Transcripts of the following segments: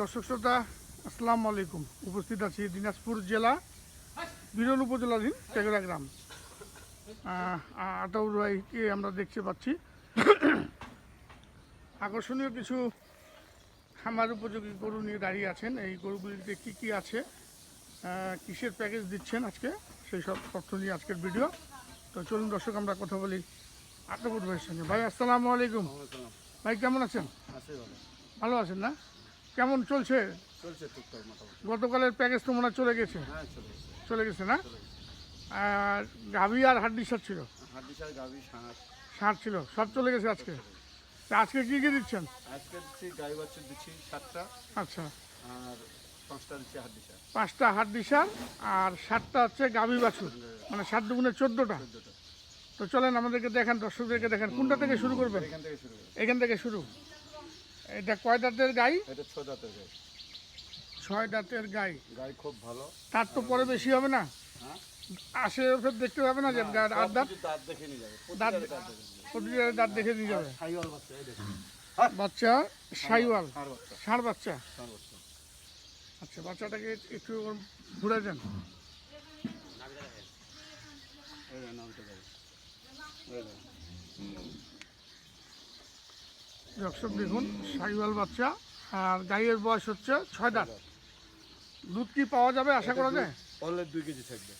দর্শক শ্রোতা আসসালামু আলাইকুম। উপস্থিত আছি দিনাজপুর জেলা বিরল উপজেলাধীন টেগরা গ্রাম। আতাউর রায়কে আমরা দেখতে পাচ্ছি। আকর্ষণীয় কিছু খামার উপযোগী গরু নিয়ে দাঁড়িয়ে আছেন। এই গরুগুলিতে কী কী আছে কিসের প্যাকেজ দিচ্ছেন আজকে সেই সব তথ্য নিয়ে আজকের ভিডিও। তো চলুন দর্শক আমরা কথা বলি আতাউর ভাইয়ের সঙ্গে। ভাই আসসালামু আলাইকুম। ভাই কেমন আছেন? ভালো আছেন না? কেমন চলছে? চলছে টুকটাক মোটামুটি। গতকালের প্যাকেজ তো মনে হয় চলে গেছে। হ্যাঁ চলে গেছে। চলে গেছে না? আর গাভি আর হাড্ডি সার ছিল? হাড্ডি সার গাভি সাঁড় সার ছিল। সব চলে গেছে আজকে? তা আজকে কি কি দিচ্ছেন? আজকে দিচ্ছি গাই বাচ্চা দিচ্ছি সাতটা। আচ্ছা। আর পাঁচটা দিচ্ছি হাড্ডি সার। পাঁচটা হাড্ডি সার আর সাতটা হচ্ছে গাভি বাছুর। মানে সাত দুগুণে চোদ্দোটা। চোদ্দোটা। তো চলেন আমাদেরকে দেখেন দর্শকদেরকে দেখেন। কোনটা থেকে শুরু করবেন? এখান থেকে শুরু এখান থেকে শুরু। এটা কয় দাঁতের গাই? এটা ছ দাঁতের গাই। ছয় দাঁতের গাই। গাই খুব ভালো। তার তো পরে বেশি হবে না? হ্যাঁ? আসে ফের দেখতে পাবে না যে আট দাঁত? দাঁত দেখে নিয়ে যাবে। দাঁত প্রতিটা দাঁত দেখে নিয়ে যাবে। বাচ্চা দেখুন। বাচ্চা সাইওয়াল ষাঁড় বাচ্চা। ষাঁড় বাচ্চা? আচ্ছা বাচ্চাটাকে একটু ঘুরে দেন। এই এই দেখুন। দর্শক দেখুন সাইওয়াল বাচ্চা আর গাইয়ের বয়স হচ্ছে ছয় দাঁত। দুধ কি পাওয়া যাবে আশা করা যায়? অনলি দুই কেজি থাকবে।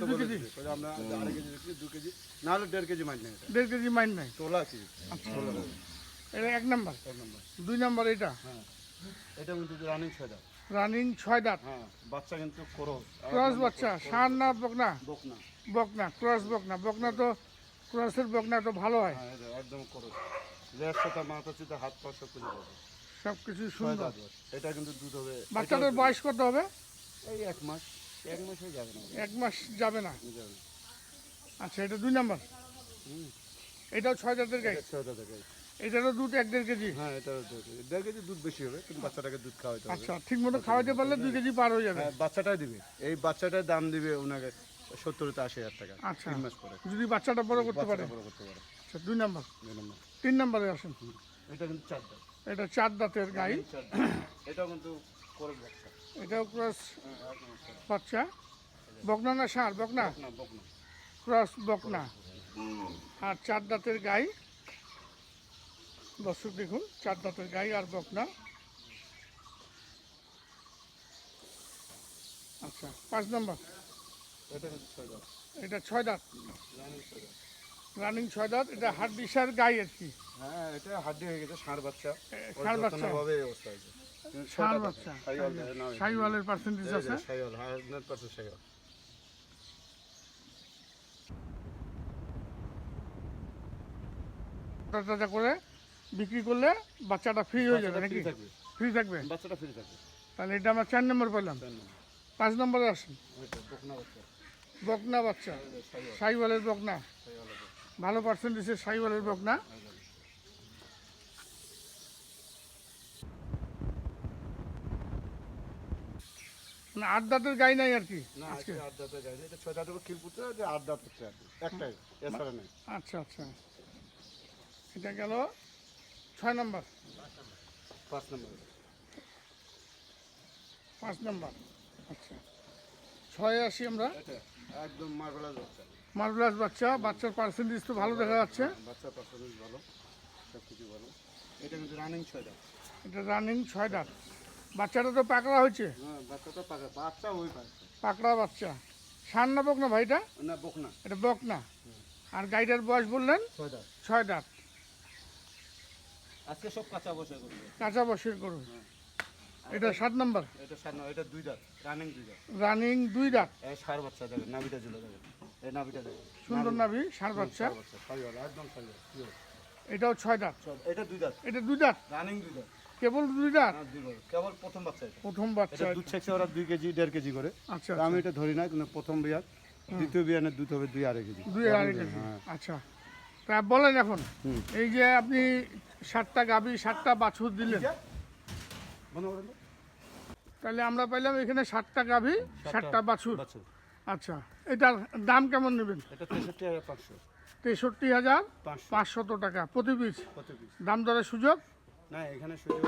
তো দুই কেজি? আমরা আড়াই কেজি কেজি না হলে দেড় কেজি মাইন নেই দেড় কেজি মাইন নাই? তোলা কেজি। আচ্ছা। এটা এক নাম্বার? এক নম্বর। দুই নাম্বার এটা? হ্যাঁ। এটা কিন্তু রানিং ছয়টা রানিং ছয় দাঁত? হ্যাঁ বাচ্চা কিন্তু করো ক্রস বাচ্চা ষাঁড় না বকনা? বকনা। বকনা ক্রস বকনা। বকনা তো ক্রসের বকনা তো ভালো হয়। হ্যাঁ একদম করো। লেজ সাথে মাথা চিতে হাত পা সব কিছু সব কিছু সুন্দর। এটা কিন্তু দুধ হবে। বাচ্চাটার বয়স কত হবে? এই এক মাস। এক মাস যাবে না। এক মাস যাবে না। আচ্ছা এটা দুই নাম্বার। এটাও ছয় দাঁতের গাই? ছয় দাঁত গাই। এটারও দুধ এক দেড় কেজি? হ্যাঁ এটা দেড় কেজি। দেড় কেজি দুধ বেশি হবে কিন্তু বাচ্চাটাকে দুধ খাওয়াতে হবে। আচ্ছা ঠিক মতো খাওয়াতে পারলে দুই কেজি পার হয়ে যাবে। হ্যাঁ বাচ্চাটাই দিবে। এই বাচ্চাটার দাম দিবে ওনাকে সত্তর থেকে আশি হাজার টাকা আচ্ছা। তিন মাস পরে। যদি বাচ্চাটা বড় করতে পারে? বড় করতে পারে। আচ্ছা দুই নাম্বার। দুই নম্বর। তিন নাম্বারে আসেন। এটা কিন্তু চার দাঁত। এটা চার দাঁতের গাই। এটাও কিন্তু করে বাচ্চা। এটাও ক্রস হ্যাঁ। বাচ্চা? বকনা না বকনা? বকনা ক্রস বকনা। আর চার দাঁতের গাই? দর্শক দেখুন চার দাঁতের গাই আর বকনা। আচ্ছা পাঁচ নম্বর। এটা ছয় দাঁত। রানিং ছয় দাঁত। এটা গাই আর কি। হ্যাঁ এটা হাড্ডি হয়ে গেছে ষাঁড় বাচ্চা। ষাঁড় বাচ্চা? এই অবস্থা হয়েছে। ষাঁড় বাচ্চা। সাইওয়ালের পার্সেন্টেজ আছে? সাইওয়াল, 100% সাইওয়াল। করে বিক্রি করলে বাচ্চাটা ফ্রি হয়ে যাবে নাকি? ফ্রি থাকবে। বাচ্চাটা ফ্রি থাকবে। তাহলে এটা আমরা চার নম্বর পেলাম পাঁচ নম্বরে আসুন। বকনা বাচ্চা। সাইওয়ালের বকনা। ভালো পার্সেন্টেজের সাইওয়ালের বকনা যে। মানে আট দাঁতের গাই নাই আর কি না, আজকে আজকে আট দাঁতের গাই। এটা ছয় দাঁতের খিল পুঁতে, এটা আট দাঁত হচ্ছে আর কি। একটাই, এছাড়া নেই। আচ্ছা আচ্ছা এটা গেল ছয় নম্বর পাঁচ নম্বর। পাঁচ নম্বর আচ্ছা ছয় আসি আমরা। একদম মার্বেলাস বাচ্চা। মার্বেলাস বাচ্চা। বাচ্চার পার্সেন্টেজ তো ভালো দেখা যাচ্ছে। বাচ্চার ভালো, ভালো। এটা কিন্তু রানিং ছয় দাঁত। এটা রানিং ছয় দাঁত বাচ্চাটা তো পাকড়া হয়েছে? হ্যাঁ, বাচ্চাটা পাকা। বাচ্চা ওই পাকড়া। বাচ্চা। সার না বকনা ভাইটা না, বকনা। এটা বকনা। আর গাইটার বয়স বললেন? ছয় দাঁত। ছয় দাঁত আজকে সব কাঁচা বসে করবে। কাঁচা বসের করুন এটা সাত নম্বর। এটা সার না এটা দুই দাঁত রানিং দুই দাঁত। রানিং দুই দাঁত। এই সার বাচ্চা দেখেন নাভিটা ঝুলে দেখেন। এই নাভিটা দেখেন। সুন্দর নাভি। হুম, বাচ্চা। একদম pure। এটাও ছয় দাঁত। এটা দুই দাঁত। এটা দুই দাঁত। রানিং দুই দাঁত। কেবল দুই দাঁত? হ্যাঁ, কেবল প্রথম বাচ্চা এটা। প্রথম বাচ্চা দুধ ছেঁকছে ওরা দুই কেজি দেড় কেজি করে। আচ্ছা আমি এটা ধরি না কিন্তু প্রথম বিয়ার। দ্বিতীয় বিয়ানের দুধ হবে দুই আড়াই কেজি। দুই আড়াই কেজি। হ্যাঁ। আচ্ছা। তা বলেন এখন এই যে আপনি সাতটা গাবি সাতটা বাছুর দিলেন। বন্ধ করেন তাহলে আমরা পাইলাম এখানে সাতটা গাভি ষাটটা বাছুর। আচ্ছা এটার দাম কেমন নেবেন? এটা তেষট্টি হাজার পাঁচশো। তেষট্টি হাজার পাঁচশো। পাঁচশত টাকা প্রতি পিস। দাম দরের সুযোগ? না এখানে সুযোগ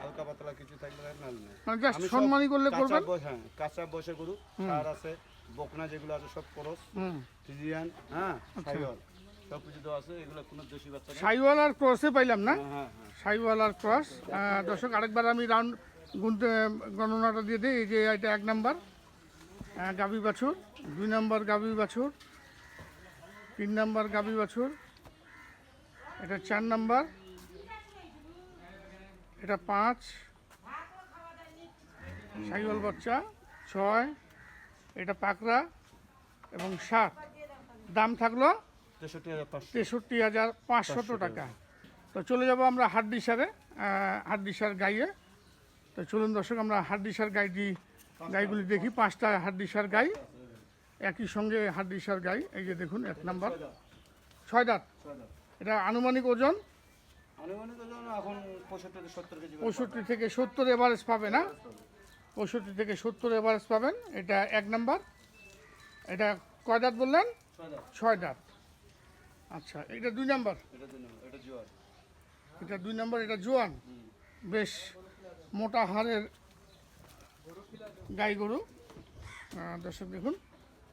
হালকা পাতলা কিছু না মানে জাস্ট সম্মানই করলে করবেন? হ্যাঁ কাঁচা বসে গরু সার আছে বকনা যেগুলো আছে সব খরচ ফিজিয়ান হ্যাঁ। সাইওয়াল সব কিছু তো আছে এগুলো কোনো দেশি বাচ্চা সাইওয়াল আর ক্রসে পাইলাম না? হ্যাঁ হ্যাঁ হ্যাঁ। সাইওয়াল আর ক্রস দর্শক আরেকবার আমি রাউন্ড গুনতে গণনাটা দিয়ে দিই। এই যে এটা এক নাম্বার গাভী বাছুর। দুই নাম্বার গাভী বাছুর। তিন নাম্বার গাভী বাছুর। এটা চার নাম্বার এটা পাঁচ। সাইওয়াল বাচ্চা ছয়। এটা পাকড়া এবং সাত। দাম থাকল তেষট্টি হাজার পাঁচশত টাকা। তো চলে যাব আমরা হাড্ডিসারে হাড্ডিসার গাইয়ে। তো চলুন দর্শক আমরা হাড্ডিসার গাইটি গাইগুলি দেখি। পাঁচটা হাড্ডিসার গাই একই সঙ্গে হাড্ডিসার গাই। এই যে দেখুন এক নাম্বার। ছয় দাঁত। এটা আনুমানিক ওজন? পঁয়ষট্টি থেকে সত্তর এভারেজ পাবে না? পঁয়ষট্টি থেকে সত্তর এভারেজ পাবেন। এটা এক নাম্বার। এটা কয় দাঁত বললেন? ছয় দাঁত। আচ্ছা এটা দুই নাম্বার? এটা দুই নম্বর, এটা এটা দুই নম্বর এটা জোয়ান? বেশ মোটা হাড়ের গাই গরু। দর্শক দেখুন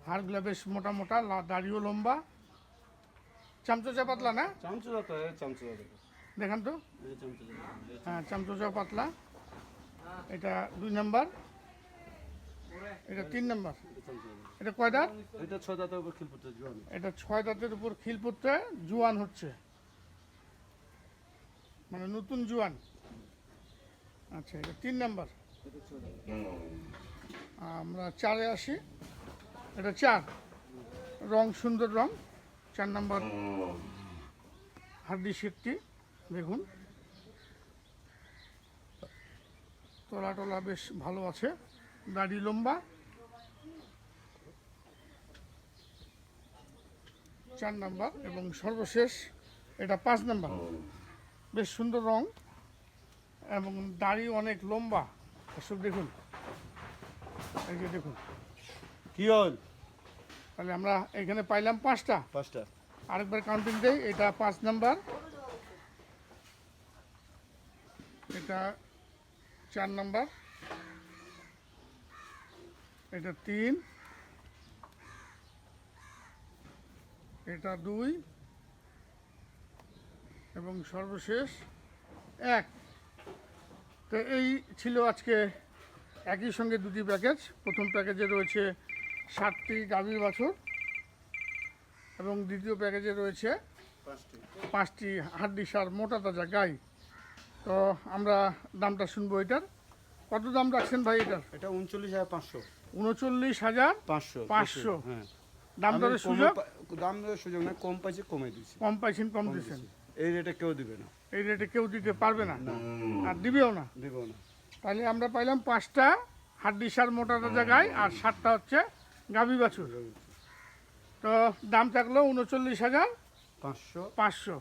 হাড়গুলো বেশ মোটা মোটা দাড়িও লম্বা। চামচোচা পাতলা না? দেখান। তো। হ্যাঁ চামচোচা। পাতলা। এটা দুই নাম্বার। এটা তিন নাম্বার। এটা কয় দাঁত? এটা ছয় দাঁতের উপর খিলপুত্র জোয়ান। এটা ছয় দাঁতের উপর খিল পড়তে জোয়ান হচ্ছে। মানে নতুন জোয়ান। আচ্ছা এটা তিন নাম্বার। আমরা চারে আসি। এটা চার। রং সুন্দর রং। চার নাম্বার হাড্ডি সেটটি দেখুন। তলা টলা বেশ ভালো আছে। দাড়ি লম্বা। চার নাম্বার এবং সর্বশেষ এটা পাঁচ নাম্বার। বেশ সুন্দর রং এবং দাড়ি অনেক লম্বা। এসব দেখুন। এই যে দেখুন। কি হল? তাহলে আমরা এখানে পাইলাম পাঁচটা। পাঁচটা। আরেকবার কাউন্টিং দেই এটা পাঁচ নাম্বার। এটা চার নাম্বার। এটা তিন। এটা দুই। এবং সর্বশেষ এক। তো এই ছিল আজকে একই সঙ্গে দুটি প্যাকেজ। প্রথম প্যাকেজে রয়েছে ষাটটি গাভীর বাছুর এবং দ্বিতীয় প্যাকেজে রয়েছে পাঁচটি। হাড্ডি সার মোটা তাজা গাই। তো আমরা দামটা শুনব এটার। কত দাম রাখছেন ভাই এটার? এটা উনচল্লিশ হাজার পাঁচশো। উনচল্লিশ হাজার পাঁচশো পাঁচশো। হ্যাঁ। দাম দরের সুযোগ? দাম দরের সুযোগ না কম পাইছি কমে দিচ্ছি কম পাইছেন কম দিচ্ছেন এই রেটে কেউ দিবে না। এই রেটে কেউ দিতে পারবে না? আর দিবেও না? দিব না। তাহলে আমরা পাইলাম পাঁচটা হাড্ডি সার মোটা তাজা গাই আর সাতটা হচ্ছে গাভী বাছুর। তো দাম থাকল উনচল্লিশ হাজার পাঁচশো। পাঁচশো।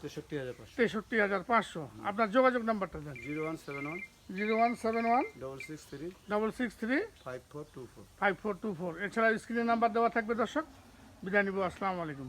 তেষট্টি হাজার পাঁচশো। তেষট্টি হাজার পাঁচশো। আপনার যোগাযোগ নাম্বারটা দেন। Zero one seven one zero one seven one double six three double six three five four two four five four two four. এছাড়া স্ক্রিনে নাম্বার দেওয়া থাকবে দর্শক। বিদায় নিব। আসসালামু আলাইকুম।